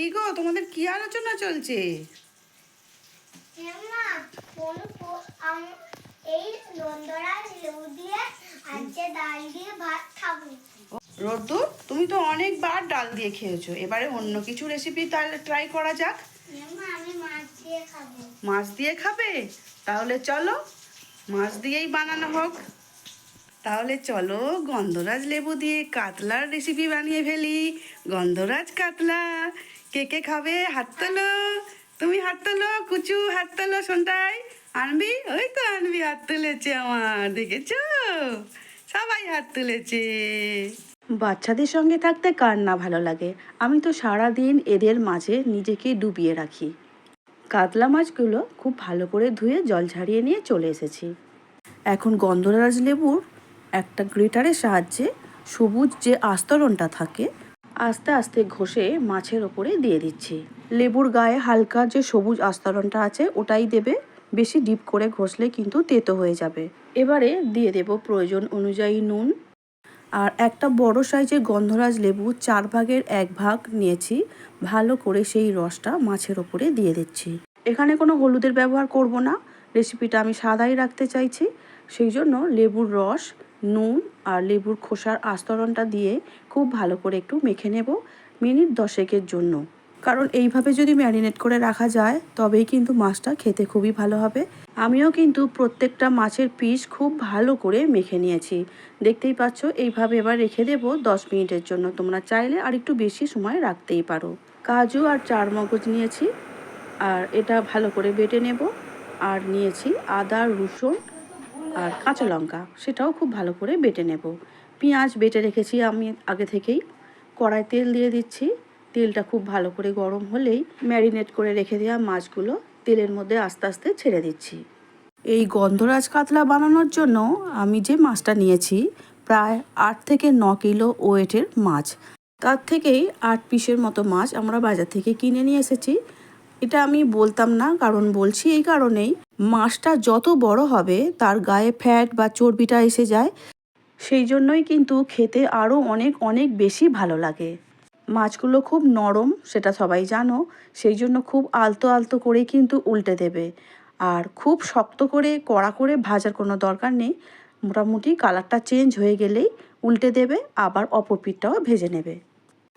কি গো তোমাদের কি আলোচনা চলছে? এই দিয়ে আজকে ডাল দিয়ে ভাত খাব। রোদ্দুর তুমি তো অনেকবার ডাল দিয়ে খেয়েছো। এবারে অন্য কিছু রেসিপি তাহলে ট্রাই করা যাক। মাছ দিয়ে খাবে? তাহলে চলো মাছ দিয়েই বানানো হোক। তাহলে চলো গন্ধরাজ লেবু দিয়ে কাতলার রেসিপি বানিয়ে ফেলি। গন্ধরাজ কাতলা, কে কে খাবে? হাত তোলো। তুমি হাত তোলো, কুচু হাত তোলো সন্তাই আনবি? ওই তো আনবি, হাত তুলেছে আমার, দেখেছ? সবাই হাত তুলেছে। বাচ্চাদের সঙ্গে থাকতে কার না ভালো লাগে? আমি তো সারা দিন এদের মাঝে নিজেকে ডুবিয়ে রাখি। কাতলা মাছগুলো খুব ভালো করে ধুয়ে জল ঝারিয়ে নিয়ে চলে এসেছি। এখন গন্ধরাজ লেবুর একটা গ্রেটারের সাহায্যে সবুজ যে আস্তরণটা থাকে, আস্তে আস্তে ঘষে মাছের ওপরে দিয়ে দিচ্ছি। লেবুর গায়ে হালকা যে সবুজ আস্তরণটা আছে, ওটাই দেবে। বেশি ডিপ করে ঘষলে কিন্তু তেতো হয়ে যাবে। এবারে দিয়ে দেব প্রয়োজন অনুযায়ী নুন। আর একটা বড় সাইজের গন্ধরাজ লেবু চার ভাগের এক ভাগ নিয়েছি। ভালো করে সেই রসটা মাছের ওপরে দিয়ে দিচ্ছি। এখানে কোনো হলুদের ব্যবহার করব না। রেসিপিটা আমি সাদাই রাখতে চাইছি। সেই জন্য লেবুর রস নুন আর লেবুর খোসার আস্তরণটা দিয়ে খুব ভালো করে একটু মেখে নেব মিনিট দশেকের জন্য। কারণ এইভাবে যদি ম্যারিনেট করে রাখা যায়, তবেই কিন্তু মাছটা খেতে খুবই ভালো হবে। আমিও কিন্তু প্রত্যেকটা মাছের পিস খুব ভালো করে মেখে নিয়েছি। দেখতেই পাচ্ছ, এইভাবে এবার রেখে দেবো দশ মিনিটের জন্য। তোমরা চাইলে আর একটু বেশি সময় রাখতেই পারো। কাজু আর চার মগজ নিয়েছি, আর এটা ভালো করে বেটে নেব। আর নিয়েছি আদা, রসুন আর কাঁচা লঙ্কা, সেটাও খুব ভালো করে বেটে নেব। পেঁয়াজ বেটে রেখেছি আমি আগে থেকেই। কড়াই তেল দিয়ে দিচ্ছি। তেলটা খুব ভালো করে গরম হলেই ম্যারিনেট করে রেখে দেওয়া মাছগুলো তেলের মধ্যে আস্তে আস্তে ছেড়ে দিচ্ছি। এই গন্ধরাজ কাতলা বানানোর জন্য আমি যে মাছটা নিয়েছি, প্রায় আট থেকে ন কিলো ওয়েটের মাছ। তার থেকেই আট পিসের মতো মাছ আমরা বাজার থেকে কিনে নিয়ে এসেছি। এটা আমি বলতাম না, কারণ বলছি এই কারণেই। মাছটা যত বড় হবে, তার গায়ে ফ্যাট বা চর্বিটা এসে যায়। সেই জন্যই কিন্তু খেতে আরও অনেক অনেক বেশি ভালো লাগে। মাছগুলো খুব নরম, সেটা সবাই জানো। সেই জন্য খুব আলতো আলতো করেই কিন্তু উল্টে দেবে। আর খুব শক্ত করে, কড়া করে ভাজার কোনো দরকার নেই। মোটামুটি কালারটা চেঞ্জ হয়ে গেলেই উল্টে দেবে, আবার অপর পিঠটাও ভেজে নেবে।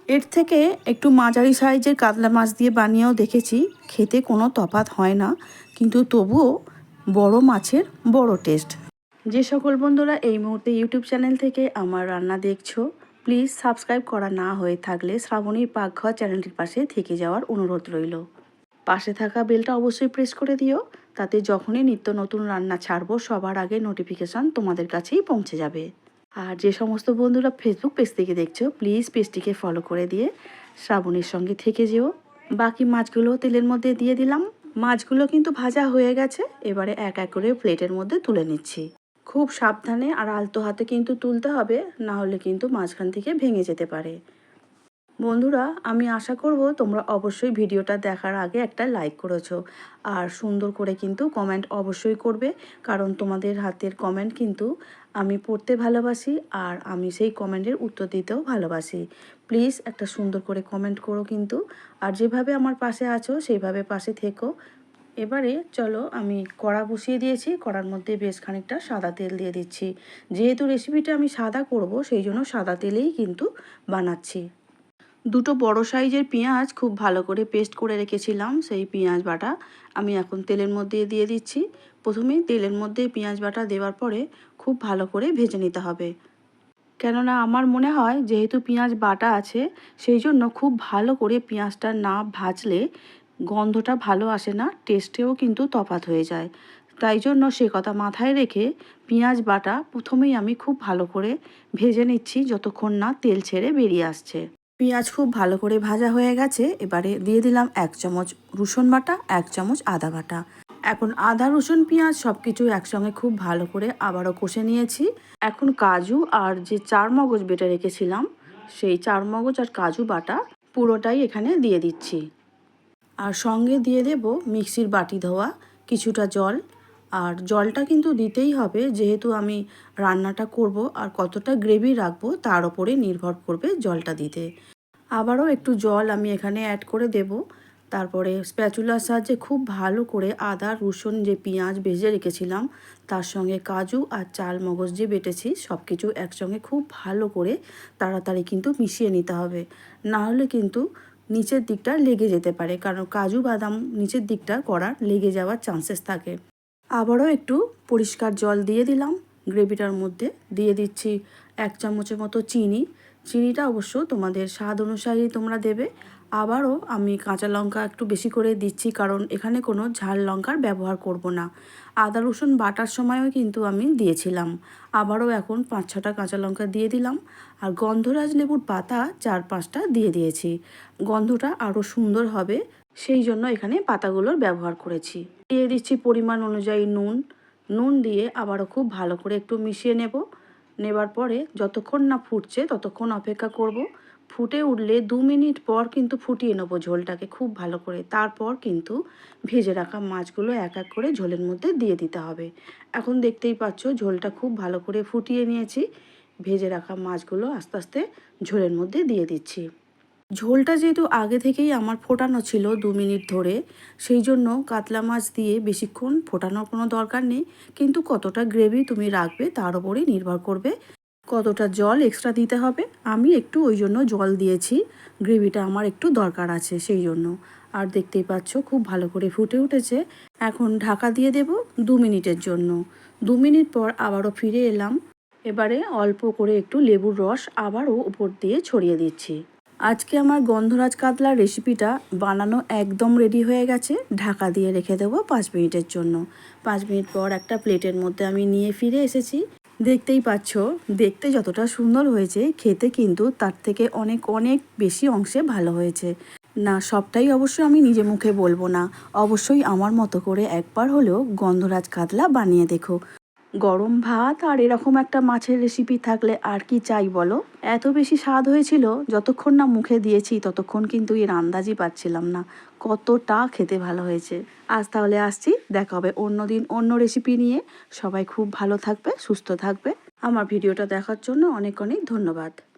এর থেকে একটু মাঝারি সাইজের কাতলা মাছ দিয়ে বানিয়েও দেখেছি, খেতে কোনো তফাৎ হয় না, কিন্তু তবুও বড় মাছের বড় টেস্ট। যে সকল বন্ধুরা এই মুহূর্তে ইউটিউব চ্যানেল থেকে আমার রান্না দেখছ, প্লিজ সাবস্ক্রাইব করা না হয়ে থাকলে শ্রাবণী পাকঘর চ্যানেলটির পাশে থেকে যাওয়ার অনুরোধ রইল। পাশে থাকা বেলটা অবশ্যই প্রেস করে দিও, তাতে যখনই নিত্য নতুন রান্না ছাড়বো সবার আগে নোটিফিকেশান তোমাদের কাছেই পৌঁছে যাবে। আর যে সমস্ত বন্ধুরা ফেসবুক পেজ থেকে দেখছ প্লিজ পেজটিকে ফলো করে দিয়ে শ্রাবণীর সঙ্গে থেকে যেও। বাকি মাছগুলো তেলের মধ্যে দিয়ে দিলাম। মাছগুলো কিন্তু ভাজা হয়ে গেছে, এবারে এক এক করে প্লেটের মধ্যে তুলে নিচ্ছি। খুব সাবধানে আর আলতো হাতে কিন্তু তুলতে হবে, না হলে কিন্তু মাঝখান থেকে ভেঙে যেতে পারে। বন্ধুরা, আমি আশা করব তোমরা অবশ্যই ভিডিওটা দেখার আগে একটা লাইক করেছ। আর সুন্দর করে কিন্তু কমেন্ট অবশ্যই করবে, কারণ তোমাদের হাতের কমেন্ট কিন্তু আমি পড়তে ভালোবাসি আর আমি সেই কমেন্টের উত্তর দিতেও ভালোবাসি। প্লিজ একটা সুন্দর করে কমেন্ট করো কিন্তু। আর যেভাবে আমার পাশে আছো, সেইভাবে পাশে থেকো। এবারে চলো, আমি কড়া বসিয়ে দিয়েছি, কড়ার মধ্যে বেশ খানিকটা সাদা তেল দিয়ে দিচ্ছি। যেহেতু রেসিপিটা আমি সাদা করব, সেই জন্য সাদা তেলেই কিন্তু বানাচ্ছি। দুটো বড় সাইজের পেঁয়াজ খুব ভালো করে পেস্ট করে রেখেছিলাম সেই পেঁয়াজ বাটা। আমি এখন তেলের মধ্যে দিয়ে দিচ্ছি। প্রথমেই তেলের মধ্যে পেঁয়াজ বাটা দেওয়ার পরে খুব ভালো করে ভেজে নিতে হবে। কেননা আমার মনে হয় যেহেতু পেঁয়াজ বাটা আছে, সেই জন্য খুব ভালো করে পেঁয়াজটা না ভাজলে গন্ধটা ভালো আসে না, টেস্টেও কিন্তু তফাৎ হয়ে যায়। তাই জন্য সে কথা মাথায় রেখে পেঁয়াজ বাটা প্রথমেই আমি খুব ভালো করে ভেজে নিচ্ছি যতক্ষণ না তেল ছেড়ে বেরিয়ে আসছে। পেঁয়াজ খুব ভালো করে ভাজা হয়ে গেছে, এবারে দিয়ে দিলাম এক চামচ রসুন বাটা, এক চামচ আদা বাটা। এখন আদা, রসুন, পেঁয়াজ সব কিছু একসঙ্গে খুব ভালো করে আবারও কষে নিয়েছি। এখন কাজু আর যে চার মগজ বেটে রেখেছিলাম, সেই চার মগজ আর কাজু বাটা পুরোটাই এখানে দিয়ে দিচ্ছি। আর সঙ্গে দিয়ে দেব মিক্সির বাটি ধোয়া, কিছুটা জল আর জলটা কিন্তু দিতেই হবে, যেহেতু আমি রান্নাটা করব আর কতটা গ্রেভি রাখব তার ওপরে নির্ভর করবে জলটা দিতে। আবারও একটু জল আমি এখানে অ্যাড করে দেব। তারপরে স্প্যাচুলার সাহায্যে খুব ভালো করে আদা, রসুন, যে পেঁয়াজ ভেজে রেখেছিলাম, তার সঙ্গে কাজু আর চাল মগজ যে বেটেছি সব কিছু একসঙ্গে খুব ভালো করে তাড়াতাড়ি কিন্তু মিশিয়ে নিতে হবে। না হলে কিন্তু নিচের দিকটা লেগে যেতে পারে, কারণ কাজু বাদাম নিচের দিকটা করার লেগে যাওয়ার চান্সেস থাকে। আবারও একটু পরিষ্কার জল দিয়ে দিলাম। গ্রেভিটার মধ্যে দিয়ে দিচ্ছি এক চামচের মতো চিনি। চিনিটা অবশ্য তোমাদের স্বাদ অনুসারেই তোমরা দেবে। আবারও আমি কাঁচা লঙ্কা একটু বেশি করে দিচ্ছি কারণ এখানে কোনো ঝাল লঙ্কার ব্যবহার করব না। আদা, রসুন বাটার সময়ও কিন্তু আমি দিয়েছিলাম। আবারও এখন পাঁচ ছটা কাঁচা লঙ্কা দিয়ে দিলাম আর গন্ধরাজ লেবুর পাতা চার পাঁচটা দিয়ে দিয়েছি। গন্ধটা আরও সুন্দর হবে। সেই জন্য এখানে পাতাগুলোর ব্যবহার করেছি। দিয়ে দিচ্ছি পরিমাণ অনুযায়ী নুন। নুন দিয়ে আবারও খুব ভালো করে একটু মিশিয়ে নেব। নেবার পরে যতক্ষণ না ফুটছে ততক্ষণ অপেক্ষা করব। ফুটে উঠলে দু মিনিট পর কিন্তু ফুটিয়ে নেব ঝোলটাকে খুব ভালো করে। তারপর কিন্তু ভেজে রাখা মাছগুলো এক এক করে ঝোলের মধ্যে দিয়ে দিতে হবে। এখন দেখতেই পাচ্ছ ঝোলটা খুব ভালো করে ফুটিয়ে নিয়েছি। ভেজে রাখা মাছগুলো আস্তে আস্তে ঝোলের মধ্যে দিয়ে দিচ্ছি। ঝোলটা যেহেতু আগে থেকেই আমার ফোটানো ছিল দু মিনিট ধরে, সেই জন্য কাতলা মাছ দিয়ে বেশিক্ষণ ফোটানোর কোনো দরকার নেই। কিন্তু কতটা গ্রেভি তুমি রাখবে তার উপরেই নির্ভর করবে। কতটা জল এক্সট্রা দিতে হবে, আমি একটু ওই জন্য জল দিয়েছি। গ্রেভিটা আমার একটু দরকার আছে সেই জন্য। আর দেখতেই পাচ্ছ খুব ভালো করে ফুটে উঠেছে। এখন ঢাকা দিয়ে দেব দু মিনিটের জন্য। দু মিনিট পর আবারও ফিরে এলাম। এবারে অল্প করে একটু লেবুর রস আবারও উপর দিয়ে ছড়িয়ে দিচ্ছি। আজকে আমার গন্ধরাজ কাতলার রেসিপিটা বানানো একদম রেডি হয়ে গেছে। ঢাকা দিয়ে রেখে দেবো পাঁচ মিনিটের জন্য। পাঁচ মিনিট পর একটা প্লেটের মধ্যে আমি নিয়ে ফিরে এসেছি। দেখতেই পাচ্ছ, দেখতে যতটা সুন্দর হয়েছে, খেতে কিন্তু তার থেকে অনেক অনেক বেশি অংশে ভালো হয়েছে। না, সবটাই অবশ্য আমি নিজে মুখে বলব না। অবশ্যই আমার মতো করে একবার হলেও গন্ধরাজ কাতলা বানিয়ে দেখো। গরম ভাত আর এরকম একটা মাছের রেসিপি থাকলে আর কি চাই বলো? এত বেশি স্বাদ হয়েছিল, যতক্ষণ না মুখে দিয়েছি, ততক্ষণ কিন্তু এর আন্দাজই পাচ্ছিলাম না। কতটা খেতে ভালো হয়েছে। আজ তাহলে আসছি, দেখা হবে অন্য দিন অন্য রেসিপি নিয়ে। সবাই খুব ভালো থাকবে, সুস্থ থাকবে। আমার ভিডিওটা দেখার জন্য অনেক অনেক ধন্যবাদ।